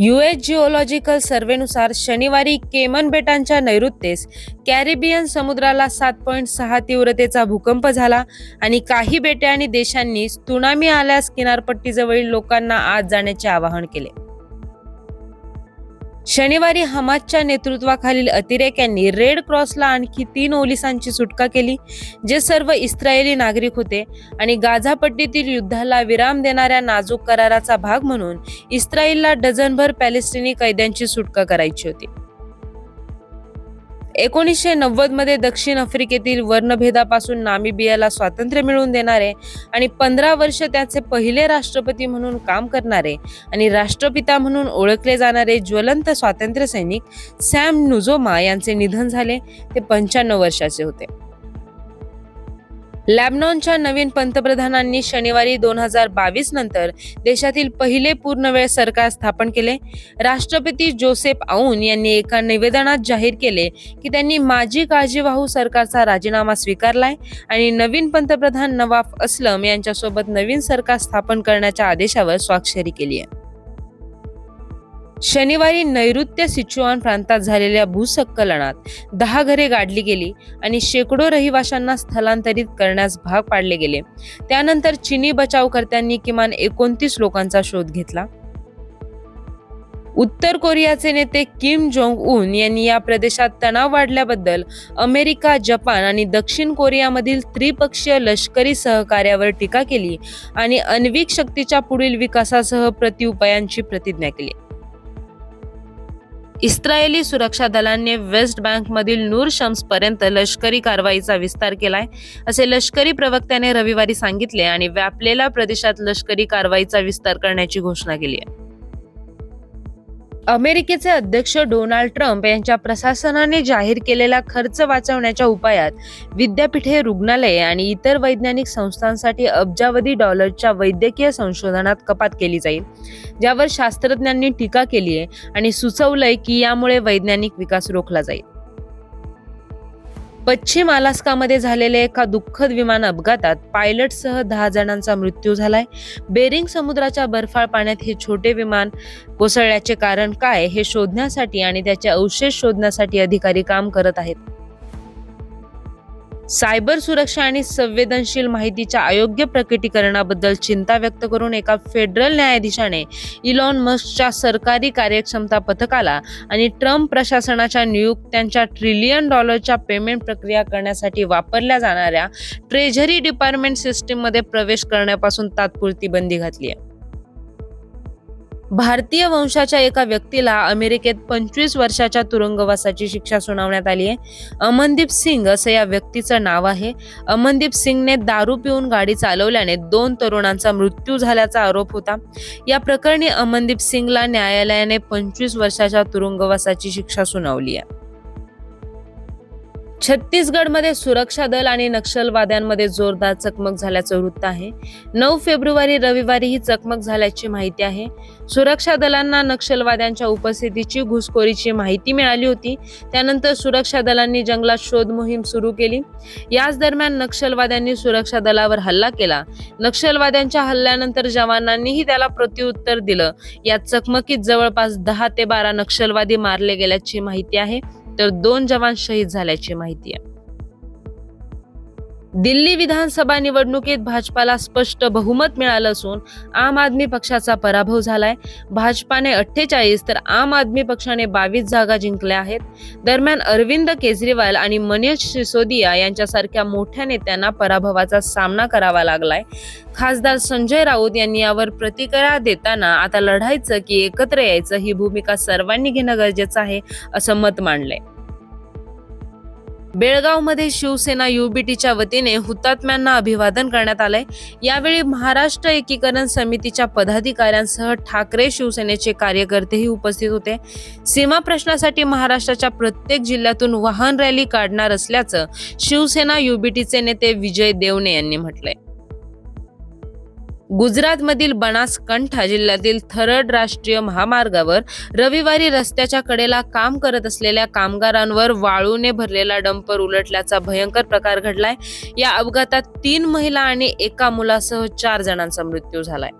US geological सर्व्हेनुसार शनिवारी caiman बेटांच्या नैऋत्येस Caribbean समुद्राला सात पॉईंट सहा तीव्रतेचा भूकंप झाला आणि काही बेटे आणि देशांनी सुनामी आल्यास किनारपट्टीजवळील लोकांना आत जाण्याचे आवाहन केले. शनिवारी हमासच्या नेतृत्वाखालील अतिरेक्यांनी रेड क्रॉसला आणखी तीन ओलिसांची सुटका केली जे सर्व इस्रायली नागरिक होते आणि गाझापट्टीतील युद्धाला विराम देणाऱ्या नाजूक कराराचा भाग म्हणून इस्रायलला डझनभर पॅलेस्टिनी कैद्यांची सुटका करायची होती. एकोणीसशे नव्वदमध्ये दक्षिण आफ्रिकेतील वर्णभेदापासून नामिबियाला स्वातंत्र्य मिळवून देणारे आणि पंधरा वर्ष त्याचे पहिले राष्ट्रपती म्हणून काम करणारे आणि राष्ट्रपिता म्हणून ओळखले जाणारे ज्वलंत स्वातंत्र्य सैनिक सॅम नुजोमा यांचे निधन झाले. ते पंच्याण्णव वर्षाचे होते. लॅबनॉनच्या नवीन पंतप्रधानांनी शनिवारी दोन हजार बावीस नंतर देशातील पहिले पूर्णवेळ सरकार स्थापन केले. राष्ट्रपती जोसेफ औन यांनी एका निवेदनात जाहीर केले की त्यांनी माजी काळजीवाहू सरकारचा राजीनामा स्वीकारलाय आणि नवीन पंतप्रधान नवाफ असलम यांच्यासोबत नवीन सरकार स्थापन करण्याच्या आदेशावर स्वाक्षरी केली आहे. शनिवारी नैऋत्य सिचुआन प्रांतात झालेल्या भूसंकलनात दहा घरे गाडली गेली आणि शेकडो रहिवाशांना स्थलांतरित करण्यास भाग पाडले गेले. त्यानंतर चिनी बचावकर्त्यांनी किमान एकोणतीस लोकांचा शोध घेतला. उत्तर कोरियाचे नेते किम जोंग उन यांनी या प्रदेशात तणाव वाढल्याबद्दल अमेरिका जपान आणि दक्षिण कोरियामधील त्रिपक्षीय लष्करी सहकार्यावर टीका केली आणि आण्विक शक्तीच्या पुढील विकासासह प्रतिउपायांची प्रतिज्ञा केली. इस्रायली सुरक्षा दलांनी वेस्ट बँकमधील नूर शम्सपर्यंत लष्करी कारवाईचा विस्तार केलाय. असे लष्करी प्रवक्त्याने रविवारी सांगितले आणि व्यापलेल्या प्रदेशात लष्करी कारवाईचा विस्तार करण्याची घोषणा केली आहे. अमेरिकेचे अध्यक्ष डोनाल्ड ट्रम्प यांच्या प्रशासनाने जाहीर केलेला खर्च वाचवण्याच्या उपायात विद्यापीठे रुग्णालये आणि इतर वैज्ञानिक संस्थांसाठी अब्जावधी डॉलरच्या वैद्यकीय संशोधनात कपात केली जाईल ज्यावर शास्त्रज्ञांनी टीका केली आहे आणि सुचवलंय की यामुळे वैज्ञानिक विकास रोखला जाईल. पश्चिम अलास्कामध्ये झालेल्या एका दुःखद विमान अपघातात पायलटसह दहा जणांचा मृत्यू झालाय. बेरिंग समुद्राच्या बर्फाळ पाण्यात हे छोटे विमान कोसळल्याचे कारण काय हे शोधण्यासाठी आणि त्याचे अवशेष शोधण्यासाठी अधिकारी काम करत आहेत. सायबर सुरक्षा आणि संवेदनशील माहितीच्या अयोग्य प्रकटीकरणाबद्दल चिंता व्यक्त करून एका फेडरल न्यायाधीशाने इलॉन मस्कच्या सरकारी कार्यक्षमता पथकाला आणि ट्रम्प प्रशासनाच्या नियुक्त्यांच्या ट्रिलियन डॉलरच्या पेमेंट प्रक्रिया करण्यासाठी वापरल्या जाणाऱ्या ट्रेझरी डिपार्टमेंट सिस्टीममध्ये प्रवेश करण्यापासून तात्पुरती बंदी घातली आहे. भारतीय वंशाच्या एका व्यक्तीला अमेरिकेत पंचवीस वर्षाच्या तुरुंगवासाची शिक्षा सुनावण्यात आली आहे. अमनदीप सिंग असं या व्यक्तीचं नाव आहे. अमनदीप सिंगने दारू पिऊन गाडी चालवल्याने दोन तरुणांचा मृत्यू झाल्याचा आरोप होता. या प्रकरणी अमनदीप सिंगला न्यायालयाने पंचवीस वर्षाच्या तुरुंगवासाची शिक्षा सुनावली आहे. छत्तीसगडमध्ये सुरक्षा दल आणि नक्षलवाद्यांमध्ये जोरदार चकमक झाल्याचं वृत्त आहे. नऊ फेब्रुवारी रविवारी ही चकमक झाल्याची माहिती आहे. सुरक्षा दलांना नक्षलवाद्यांच्या उपस्थितीची घुसखोरीची माहिती मिळाली होती. त्यानंतर सुरक्षा दलांनी जंगलात शोध मोहीम सुरू केली. याच दरम्यान नक्षलवाद्यांनी सुरक्षा दलावर हल्ला केला. नक्षलवाद्यांच्या हल्ल्यानंतर जवानांनीही त्याला प्रत्युत्तर दिलं. या चकमकीत जवळपास दहा ते बारा नक्षलवादी मारले गेल्याची माहिती आहे. तर दोन जवान शहीद झाल्याची माहिती आहे. दिल्ली विधानसभा निवडणुकीत भाजपाला स्पष्ट बहुमत मिळालं असून आम आदमी पक्षाचा पराभव झालाय. भाजपाने अठ्ठेचाळीस तर आम आदमी पक्षाने बावीस जागा जिंकल्या आहेत. दरम्यान अरविंद केजरीवाल आणि मनीष सिसोदिया यांच्यासारख्या मोठ्या नेत्यांना पराभवाचा सामना करावा लागलाय. खासदार संजय राऊत यांनी यावर प्रतिक्रिया देताना आता लढायचं की एकत्र यायचं ही भूमिका सर्वांनी घेणं गरजेचं आहे असं मत मांडलंय. बेळगावमध्ये शिवसेना युबीटीच्या वतीने हुतात्म्यांना अभिवादन करण्यात आलंय. यावेळी महाराष्ट्र एकीकरण समितीच्या पदाधिकाऱ्यांसह ठाकरे शिवसेनेचे कार्यकर्तेही उपस्थित होते. सीमा प्रश्नासाठी महाराष्ट्राच्या प्रत्येक जिल्ह्यातून वाहन रॅली काढणार असल्याचं शिवसेना युबीटीचे नेते विजय देवणे यांनी म्हटलंय. गुजरातमधील बनासकंठा जिल्ह्यातील थरड राष्ट्रीय महामार्गावर रविवारी रस्त्याच्या कडेला काम करत असलेल्या कामगारांवर वाळूने भरलेला डंपर उलटल्याचा भयंकर प्रकार घडलाय. या अपघातात तीन महिला आणि एका मुलासह चार जणांचा मृत्यू झालाय.